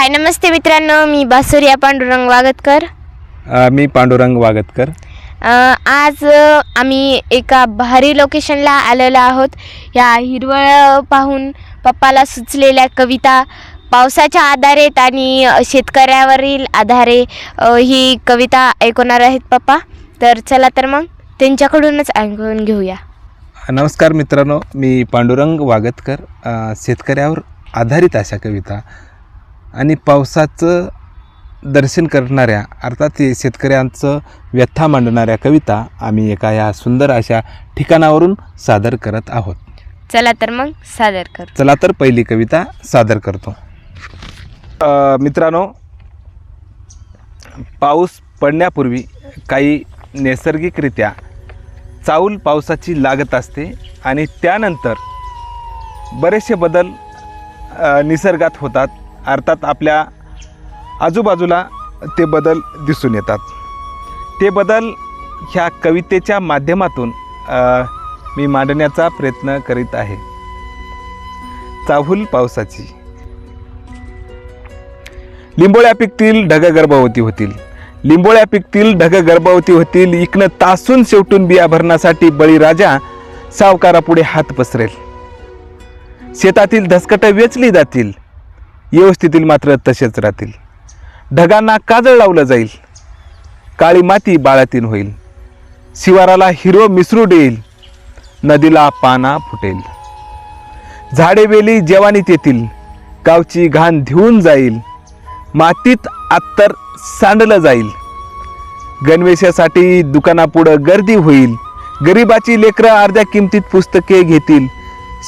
हाय नमस्ते मित्रांनो मी बासुरिया पांडुरंग वागतकर. अ, मी पांडुरंग वागतकर. अ, आज अ, आम्ही एका भारी लोकेशनला आलेलो आहोत. या हिरवळ पाहून पप्पाला सुचलेल्या कविता पावसाच्या आधारित आणि अ, शेतकऱ्यावरील आधारे अ, ही कविता ऐकवणार आहेत पप्पा. तर चला तर मग त्यांच्याकडूनच ऐकून घेऊया. नमस्कार मित्रांनो मी पांडुरंग वागतकर अ, शेतकऱ्यावर आधारित अशा कविता आणि पावसाचं दर्शन करणाऱ्या अर्थात शेतकऱ्यांचं व्यथा मांडणाऱ्या कविता आम्ही एका या सुंदर अशा ठिकाणावरून सादर करत आहोत. चला तर मग सादर करू चला तर पहिली कविता सादर करतो. मित्रांनो पाऊस पडण्यापूर्वी काही नैसर्गिकरित्या चाऊल पावसाची लागत असते आणि त्यानंतर बरेचसे बदल निसर्गात होतात. अर्थात आपल्या आजूबाजूला ते बदल दिसून येतात. ते बदल ह्या कवितेच्या माध्यमातून मी मांडण्याचा प्रयत्न करीत आहे. चाहूल पावसाची. लिंबोळ्या पिकतील ढग गर्भवती होतील. लिंबोळ्या पिकतील ढग गर्भवती होतील. इकनं तासून शेवटून बिया भरण्यासाठी बळीराजा सावकारापुढे हात पसरेल. शेतातील धसकट वेचली जातील. व्यवस्थेतील मात्र तसेच राहतील. ढगांना काजळ लावलं जाईल. काळी माती बाळातीन होईल. शिवाराला हिरो मिसरूड येईल नदीला पाना फुटेल. झाडे वेली जेवानीत येतील. गावची घाण धिवून जाईल. मातीत आत्तर सांडलं जाईल. गणवेशासाठी दुकानापुढं गर्दी होईल. गरिबाची लेकरं अर्ध्या किमतीत पुस्तके घेतील.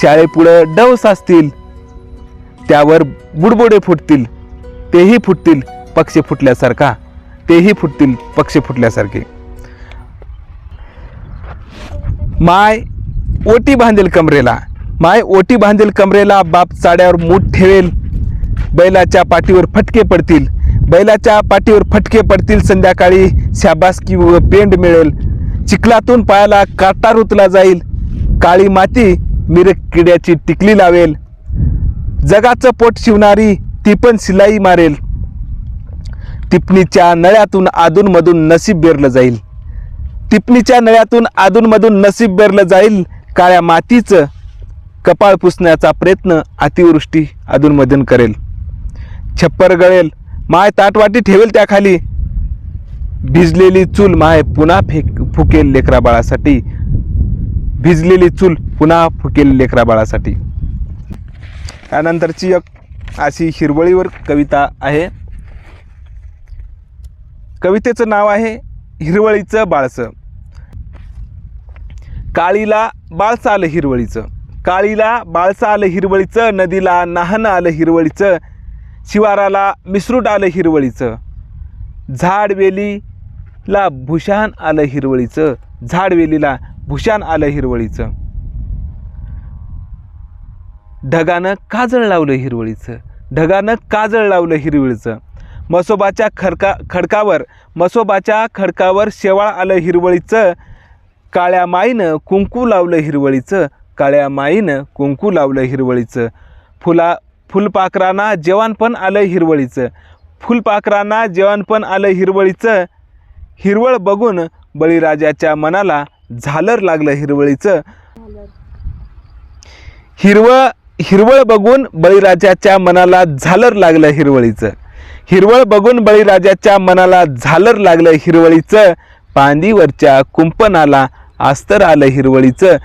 शाळेपुढं डव साचतील. त्यावर बुडबुडे फुटतील तेही फुटतील पक्षी फुटल्यासारखा तेही फुटतील पक्षी फुटल्यासारखे. माय ओटी बांधेल कमरेला माय ओटी बांधेल कमरेला बाप चाड्यावर मूठ ठेवेल. बैलाच्या पाठीवर फटके पडतील बैलाच्या पाठीवर फटके पडतील. संध्याकाळी शाबासकी व पेंड मिळेल. चिखलातून पायाला काटा रुतला जाईल. काळी माती मिरक किड्याची टिकली लावेल. जगाचं पोट शिवणारी ती पण शिलाई मारेल. टिपणीच्या नळ्यातून अधूनमधून नशीब बेरलं जाईल. टिपणीच्या नळ्यातून अधूनमधून नसीब बेरलं जाईल. काळ्या मातीचं कपाळ पुसण्याचा प्रयत्न अतिवृष्टी अधूनमधून करेल. छप्पर गळेल. माय ताटवाटी ठेवेल त्याखाली भिजलेली चूल माय पुन्हा फेक फुकेल लेकराबाळासाठी भिजलेली चूल पुन्हा फुकेल लेकराबाळासाठी त्यानंतरची एक अशी हिरवळीवर कविता आहे. कवितेचं नाव आहे हिरवळीचं बाळसं. काळीला बाळसं आलं हिरवळीचं. काळीला बाळसं आलं हिरवळीचं नदीला नाहनं आलं हिरवळीचं शिवाराला मिसरूट आलं हिरवळीचं. झाडवेलीला भूषाण आलं हिरवळीचं. झाडवेलीला भूषाण आलं हिरवळीचं. ढगानं काजळ लावलं हिरवळीचं. ढगानं काजळ लावलं हिरवळीचं. मसोबाच्या खडका खडकावर मसोबाच्या खडकावर शेवाळ आलं हिरवळीचं. काळ्या माईनं कुंकू लावलं हिरवळीचं. काळ्या माईनं कुंकू लावलं हिरवळीचं. फुला फुलपाखरांना जेवणपण आलं हिरवळीचं. फुलपाखरांना जेवणपण आलं हिरवळीचं. हिरवळ बघून बळीराजाच्या मनाला झालर लागलं हिरवळीचं. हिरवळ हिरवळ बघून बळीराजाच्या मनाला झालर लागलं हिरवळीचं. हिरवळ बघून बळीराजाच्या मनाला झालर लागलं हिरवळीचं. पांदीवरच्या कुंपणाला अस्तर आलं हिरवळीचं.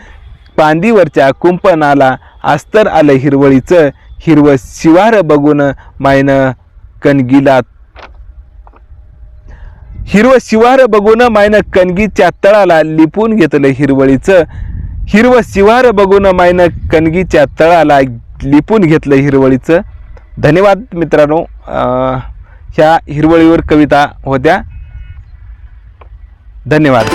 पांदीवरच्या कुंपणाला अस्तर आलं हिरवळीचं. हिरवं शिवार बघून मायनं कणगीला हिरवं शिवार बघून मायनं कणगीच्या तळाला लिपून घेतलं हिरवळीचं. हिरवं शिवार बघून मायनं कणगीच्या तळाला लिपून घेतलं हिरवळीचं. धन्यवाद मित्रांनो. ह्या हिरवळीवर कविता होत्या. धन्यवाद.